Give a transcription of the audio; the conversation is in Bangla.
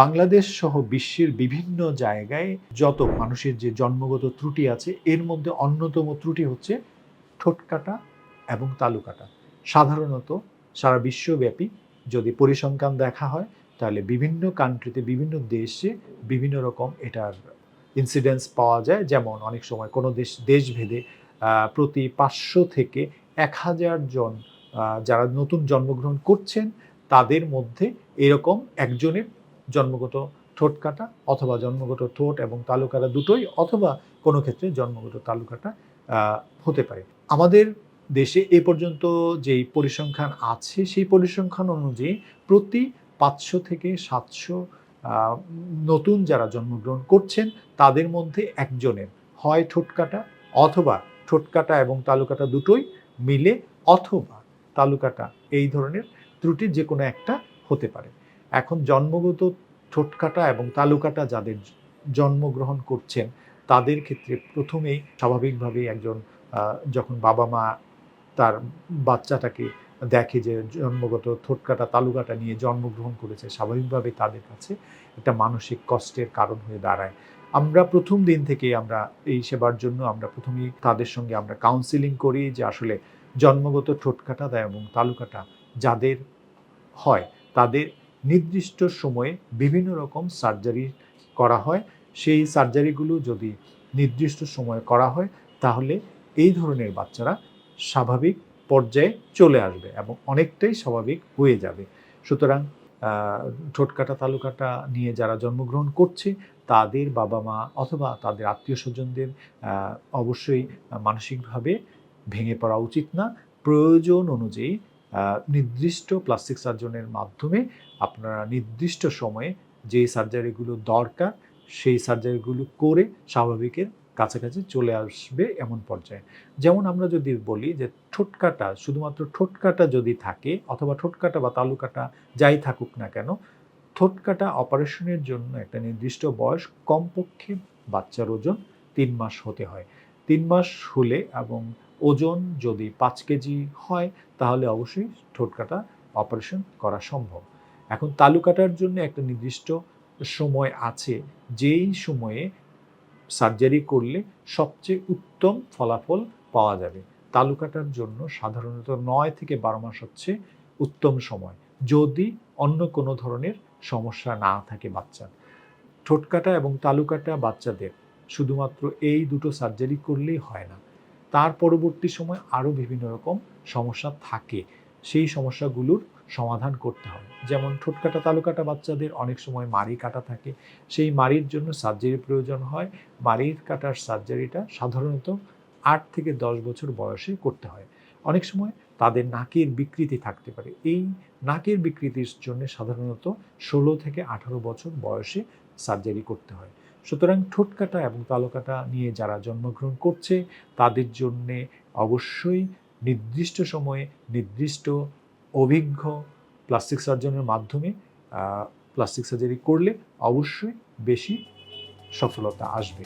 বাংলাদেশ সহ বিশ্বের বিভিন্ন জায়গায় যত মানুষের যে জন্মগত ত্রুটি আছে, এর মধ্যে অন্যতম ত্রুটি হচ্ছে ঠোঁট কাটা এবং তালু কাটা সাধারণত সারা বিশ্বব্যাপী যদি পরিসংখ্যান দেখা হয়, তাহলে বিভিন্ন কান্ট্রিতে বিভিন্ন দেশে বিভিন্ন রকম এটার ইনসিডেন্স পাওয়া যায়। যেমন অনেক সময় কোনো দেশ, দেশভেদে প্রতি পাঁচশো থেকে এক হাজার জন যারা নতুন জন্মগ্রহণ করছেন, তাদের মধ্যে এরকম একজনের জন্মগত ঠোঁট কাটা অথবা জন্মগত ঠোঁট এবং তালুকাটা দুটোই অথবা কোনো ক্ষেত্রে জন্মগত তালুকাটা হতে পারে। আমাদের দেশে এ পর্যন্ত যেই পরিসংখ্যান আছে, সেই পরিসংখ্যান অনুযায়ী প্রতি পাঁচশো থেকে সাতশো নতুন যারা জন্মগ্রহণ করছেন, তাদের মধ্যে একজনের হয় ঠোঁট কাটা অথবা ঠোঁট কাটা এবং তালুকাটা দুটোই মিলে অথবা তালুকাটা এই ধরনের ত্রুটির যে কোনো একটা হতে পারে। এখন জন্মগত ঠোঁটকাটা এবং তালুকাটা যাদের জন্মগ্রহণ করছেন, তাদের ক্ষেত্রে প্রথমেই স্বাভাবিকভাবেই একজন যখন বাবা মা তার বাচ্চাটাকে দেখে যে জন্মগত ঠোঁটকাটা তালুকাটা নিয়ে জন্মগ্রহণ করেছে স্বাভাবিকভাবে তাদের কাছে একটা মানসিক কষ্টের কারণ হয়ে দাঁড়ায়। আমরা প্রথম দিন থেকে আমরা এই সেবার জন্য আমরা প্রথমেই তাদের সঙ্গে আমরা কাউন্সিলিং করি যে আসলে জন্মগত ঠোঁটকাটা এবং তালুকাটা যাদের হয়, তাদের নির্দিষ্ট সময়ে বিভিন্ন রকম সার্জারি করা হয়। সেই সার্জারিগুলো যদি নির্দিষ্ট সময়ে করা হয়, তাহলে এই ধরনের বাচ্চারা স্বাভাবিক পর্যায়ে চলে আসবে এবং অনেকটাই স্বাভাবিক হয়ে যাবে। সুতরাং ঠোঁটকাটা, তালুকাটা নিয়ে যারা জন্মগ্রহণ করছে, তাদের বাবা মা অথবা তাদের আত্মীয় স্বজনদের অবশ্যই মানসিকভাবে ভেঙে পড়া উচিত না। প্রয়োজন অনুযায়ী নির্দিষ্ট প্লাস্টিক সার্জনের মাধ্যমে আপনারা নির্দিষ্ট সময়ে যে সার্জারিগুলো দরকার, সেই সার্জারিগুলো করে স্বাভাবিকের কাছাকাছি চলে আসবে এমন পর্যায়ে। যেমন আমরা যদি বলি যে ঠোঁটকাটা, শুধুমাত্র ঠোঁটকাটা যদি থাকে অথবা ঠোঁটকাটা বা তালুকাটা যাই থাকুক না কেন, ঠোঁটকাটা অপারেশনের জন্য একটা নির্দিষ্ট বয়স কমপক্ষে বাচ্চার ওজন তিন মাস হতে হয়। তিন মাস হলে এবং ওজন যদি পাঁচ কেজি হয়, তাহলে অবশ্যই ঠোঁটকাটা অপারেশন করা সম্ভব। এখন তালু কাটার জন্য একটা নির্দিষ্ট সময় আছে, যেই সময়ে সার্জারি করলে সবচেয়ে উত্তম ফলাফল পাওয়া যাবে। তালু কাটার জন্য সাধারণত নয় থেকে বারো মাস হচ্ছে উত্তম সময়, যদি অন্য কোনো ধরনের সমস্যা না থাকে বাচ্চার। ঠোঁটকাটা এবং তালুকাটা বাচ্চাদের শুধুমাত্র এই দুটো সার্জারি করলেই হয় না। তার পরবর্তী সময় আরও বিভিন্ন রকম সমস্যা থাকে। সেই সমস্যাগুলোর সমাধান করতে হয় যেমন ঠোঁটকাটা তালুকাটা বাচ্চাদের অনেক সময় মাড়ি কাটা থাকে। সেই মাড়ির জন্য সার্জারি প্রয়োজন হয়। মাড়ির কাটার সার্জারিটা সাধারণত আট থেকে দশ বছর বয়সে করতে হয়। অনেক সময় তাদের নাকের বিকৃতি থাকতে পারে। এই নাকের বিকৃতির জন্য সাধারণত ষোলো থেকে আঠারো বছর বয়সে সার্জারি করতে হয়। সুতরাং ঠোঁট কাটা এবং তালুকাটা নিয়ে যারা জন্মগ্রহণ করছে, তাদের জন্যে অবশ্যই নির্দিষ্ট সময়ে নির্দিষ্ট অভিজ্ঞ প্লাস্টিক সার্জনের মাধ্যমে প্লাস্টিক সার্জারি করলে অবশ্যই বেশি সফলতা আসবে।